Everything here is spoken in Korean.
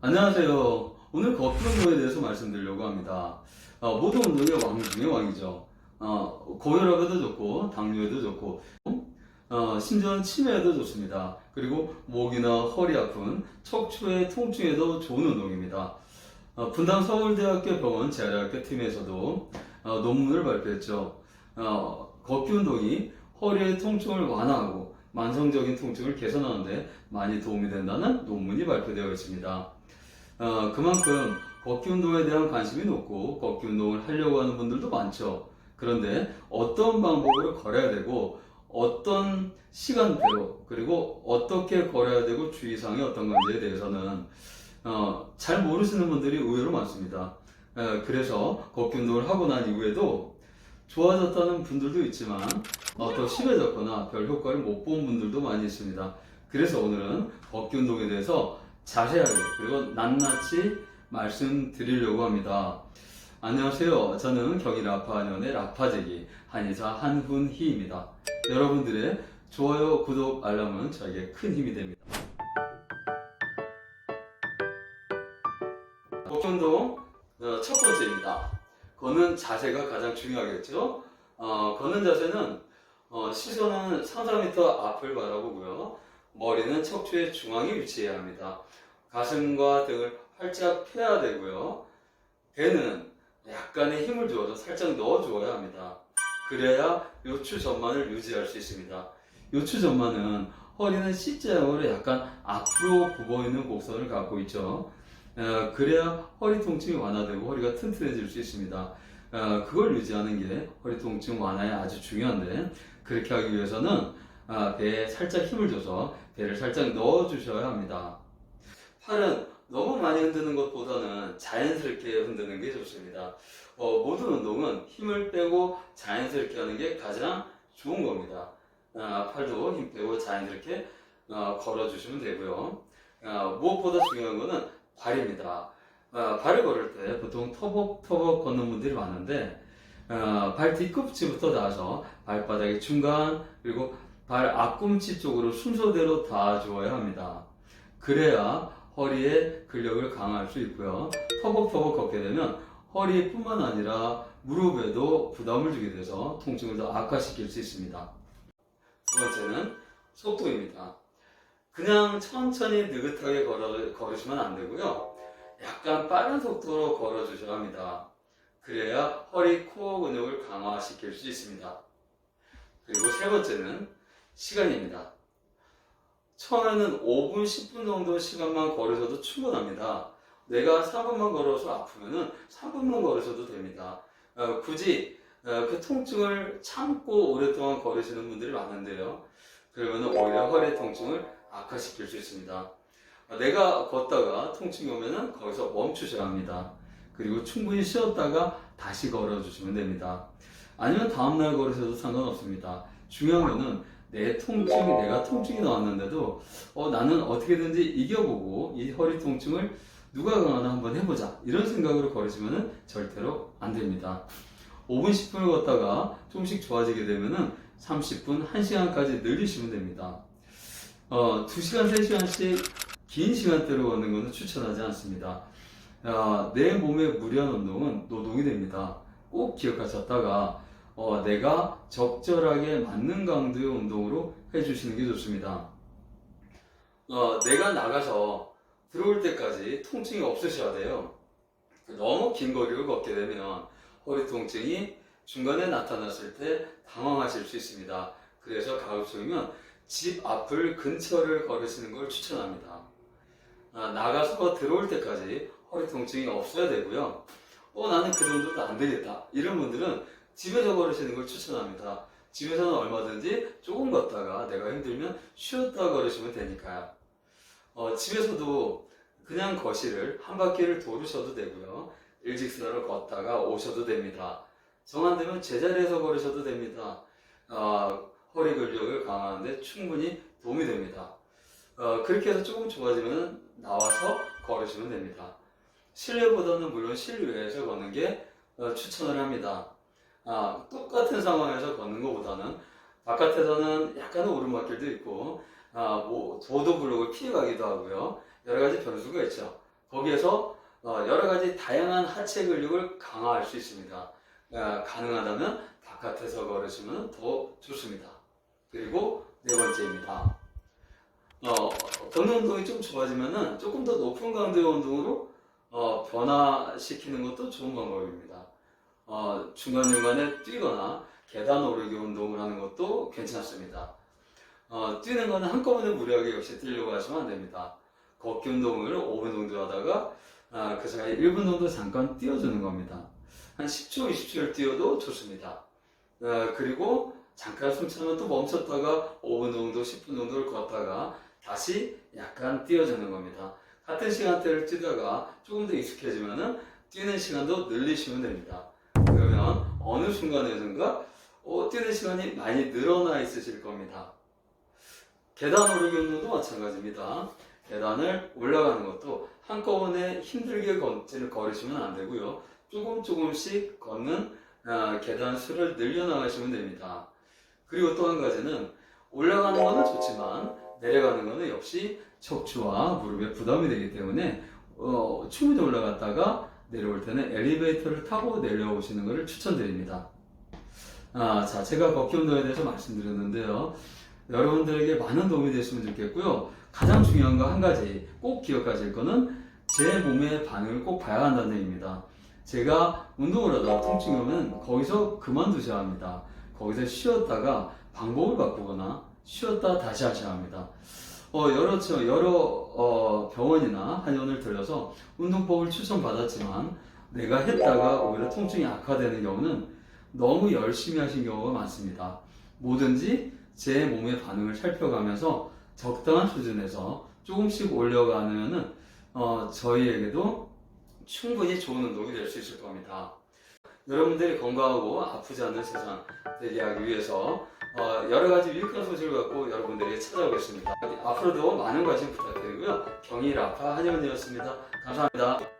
안녕하세요. 오늘 걷기 운동에 대해서 말씀드리려고 합니다. 어, 모든 운동의 왕 중의 왕이죠. 어, 고혈압에도 좋고, 당뇨에도 좋고, 어, 심지어는 치매에도 좋습니다. 그리고 목이나 허리 아픈 척추의 통증에도 좋은 운동입니다. 어, 분당 서울대학교 병원 재활학교 팀에서도 어, 논문을 발표했죠. 어, 걷기 운동이 허리의 통증을 완화하고 만성적인 통증을 개선하는데 많이 도움이 된다는 논문이 발표되어 있습니다. 어, 그만큼 걷기 운동에 대한 관심이 높고 걷기 운동을 하려고 하는 분들도 많죠. 그런데 어떤 방법으로 걸어야 되고 어떤 시간대로 그리고 어떻게 걸어야 되고 주의사항이 어떤 건지에 대해서는 어, 잘 모르시는 분들이 의외로 많습니다. 에, 그래서 걷기 운동을 하고 난 이후에도 좋아졌다는 분들도 있지만 어, 더 심해졌거나 별 효과를 못 본 분들도 많이 있습니다. 그래서 오늘은 걷기 운동에 대해서 자세하게 그리고 낱낱이 말씀드리려고 합니다. 안녕하세요. 저는 경희 라파한의원의 라파제기 한의사 한훈희입니다. 여러분들의 좋아요, 구독, 알람은 저에게 큰 힘이 됩니다. 걷기 운동 어, 첫 번째입니다. 걷는 자세가 가장 중요하겠죠. 어, 걷는 자세는 어, 시선은 3, 4m 앞을 바라보고요. 머리는 척추의 중앙에 위치해야 합니다. 가슴과 등을 활짝 펴야 되고요. 배는 약간의 힘을 주어서 살짝 넣어 주어야 합니다. 그래야 요추 전만을 유지할 수 있습니다. 요추 전만은 허리는 C자형으로 약간 앞으로 굽어 있는 곡선을 갖고 있죠. 어, 그래야 허리 통증이 완화되고 허리가 튼튼해질 수 있습니다. 어, 그걸 유지하는 게 허리 통증 완화에 아주 중요한데 그렇게 하기 위해서는 아, 배에 살짝 힘을 줘서 배를 살짝 넣어 주셔야 합니다. 팔은 너무 많이 흔드는 것보다는 자연스럽게 흔드는 게 좋습니다. 어, 모든 운동은 힘을 빼고 자연스럽게 하는 게 가장 좋은 겁니다. 아, 팔도 힘 빼고 자연스럽게 어, 걸어주시면 되고요. 아, 무엇보다 중요한 거는 발입니다. 아, 발을 걸을 때 보통 터벅터벅 걷는 분들이 많은데 어, 발 뒤꿈치부터 닿아서 발바닥의 중간 그리고 발 앞꿈치 쪽으로 순서대로 닿아주어야 합니다. 그래야 허리에 근력을 강화할 수 있고요. 터벅터벅 걷게 되면 허리뿐만 아니라 무릎에도 부담을 주게 돼서 통증을 더 악화시킬 수 있습니다. 두 번째는 속도입니다. 그냥 천천히 느긋하게 걸어, 걸으시면 안 되고요. 약간 빠른 속도로 걸어주셔야 합니다. 그래야 허리 코어 근육을 강화시킬 수 있습니다. 그리고 세 번째는 시간입니다. 처음에는 5분, 10분 정도 시간만 걸으셔도 충분합니다. 내가 4분만 걸어서 아프면은 3분만 걸으셔도 됩니다. 어, 굳이 어, 그 통증을 참고 오랫동안 걸으시는 분들이 많은데요. 그러면 오히려 허리 통증을 악화시킬 수 있습니다. 어, 내가 걷다가 통증이 오면은 거기서 멈추셔야 합니다. 그리고 충분히 쉬었다가 다시 걸어주시면 됩니다. 아니면 다음날 걸으셔도 상관없습니다. 중요한 거는 내 통증이, 내가 통증이 나왔는데도 어, 나는 어떻게든지 이겨보고 이 허리 통증을 누가 강하나 한번 해보자. 이런 생각으로 걸으시면 절대로 안 됩니다. 5분, 10분을 걷다가 조금씩 좋아지게 되면은 30분, 1시간까지 늘리시면 됩니다. 어, 2시간, 3시간씩 긴 시간대로 걷는 것은 추천하지 않습니다. 아, 내 몸에 무리한 운동은 노동이 됩니다. 꼭 기억하셨다가 어, 내가 적절하게 맞는 강도의 운동으로 해주시는 게 좋습니다. 어, 내가 나가서 들어올 때까지 통증이 없으셔야 돼요. 너무 긴 거리를 걷게 되면 허리 통증이 중간에 나타났을 때 당황하실 수 있습니다. 그래서 가급적이면 집 앞을 근처를 걸으시는 걸 추천합니다. 아, 나가서 들어올 때까지 허리 통증이 없어야 되고요. 어, 나는 그 정도도 안 되겠다. 이런 분들은 집에서 걸으시는 걸 추천합니다. 집에서는 얼마든지 조금 걷다가 내가 힘들면 쉬었다 걸으시면 되니까요. 어, 집에서도 그냥 거실을 한 바퀴를 도르셔도 되고요. 일직선으로 걷다가 오셔도 됩니다. 정안 되면 제자리에서 걸으셔도 됩니다. 어, 근력을 강화하는데 충분히 도움이 됩니다. 어, 그렇게 해서 조금 좋아지면 나와서 걸으시면 됩니다. 실내보다는 물론 실외에서 걷는 게 어, 추천을 합니다. 아, 똑같은 상황에서 걷는 것보다는 바깥에서는 약간의 오르막길도 있고 아, 뭐 도도 블록을 피해가기도 하고요. 여러 가지 변수가 있죠. 거기에서 어, 여러 가지 다양한 하체 근력을 강화할 수 있습니다. 어, 가능하다면 바깥에서 걸으시면 더 좋습니다. 그리고 네 번째입니다. 어, 걷는 운동이 좀 좋아지면은 조금 더 높은 강도의 운동으로 어, 변화시키는 것도 좋은 방법입니다. 어, 중간중간에 뛰거나 계단 오르기 운동을 하는 것도 괜찮습니다. 어, 뛰는 거는 한꺼번에 무리하게 역시 뛰려고 하시면 안 됩니다. 걷기 운동을 5분 정도 하다가 아, 그 사이 1분 정도 잠깐 뛰어주는 겁니다. 한 10초, 20초를 뛰어도 좋습니다. 어, 그리고 잠깐 숨 차면 또 멈췄다가 5분 정도, 10분 정도를 걷다가 다시 약간 뛰어주는 겁니다. 같은 시간대를 뛰다가 조금 더 익숙해지면은 뛰는 시간도 늘리시면 됩니다. 그러면 어느 순간에든가 어, 뛰는 시간이 많이 늘어나 있으실 겁니다. 계단 오르기 운동도 마찬가지입니다. 계단을 올라가는 것도 한꺼번에 힘들게 걷지를 걸으시면 안 되고요. 조금 조금씩 걷는 아, 계단 수를 늘려나가시면 됩니다. 그리고 또 한 가지는 올라가는 거는 좋지만 내려가는 거는 역시 척추와 무릎에 부담이 되기 때문에 어, 충분히 올라갔다가 내려올 때는 엘리베이터를 타고 내려오시는 것을 추천드립니다. 아, 자, 제가 걷기 운동에 대해서 말씀드렸는데요. 여러분들에게 많은 도움이 됐으면 좋겠고요. 가장 중요한 거 한 가지 꼭 기억하실 거는 제 몸의 반응을 꼭 봐야 한다는 얘기입니다. 제가 운동을 하다가 통증이 오면 거기서 그만두셔야 합니다. 거기서 쉬었다가 방법을 바꾸거나 쉬었다 다시 하셔야 합니다. 어, 여러, 저, 여러 어, 병원이나 한의원을 들려서 운동법을 추천받았지만 내가 했다가 오히려 통증이 악화되는 경우는 너무 열심히 하신 경우가 많습니다. 뭐든지 제 몸의 반응을 살펴가면서 적당한 수준에서 조금씩 올려가면은 어, 저희에게도 충분히 좋은 운동이 될 수 있을 겁니다. 여러분들이 건강하고 아프지 않는 세상 되게 하기 위해서 어, 여러 가지 유익한 소식을 갖고 여러분들에게 찾아오겠습니다. 앞으로도 많은 관심 부탁드리고요. 경일 아파 한의원이었습니다. 감사합니다.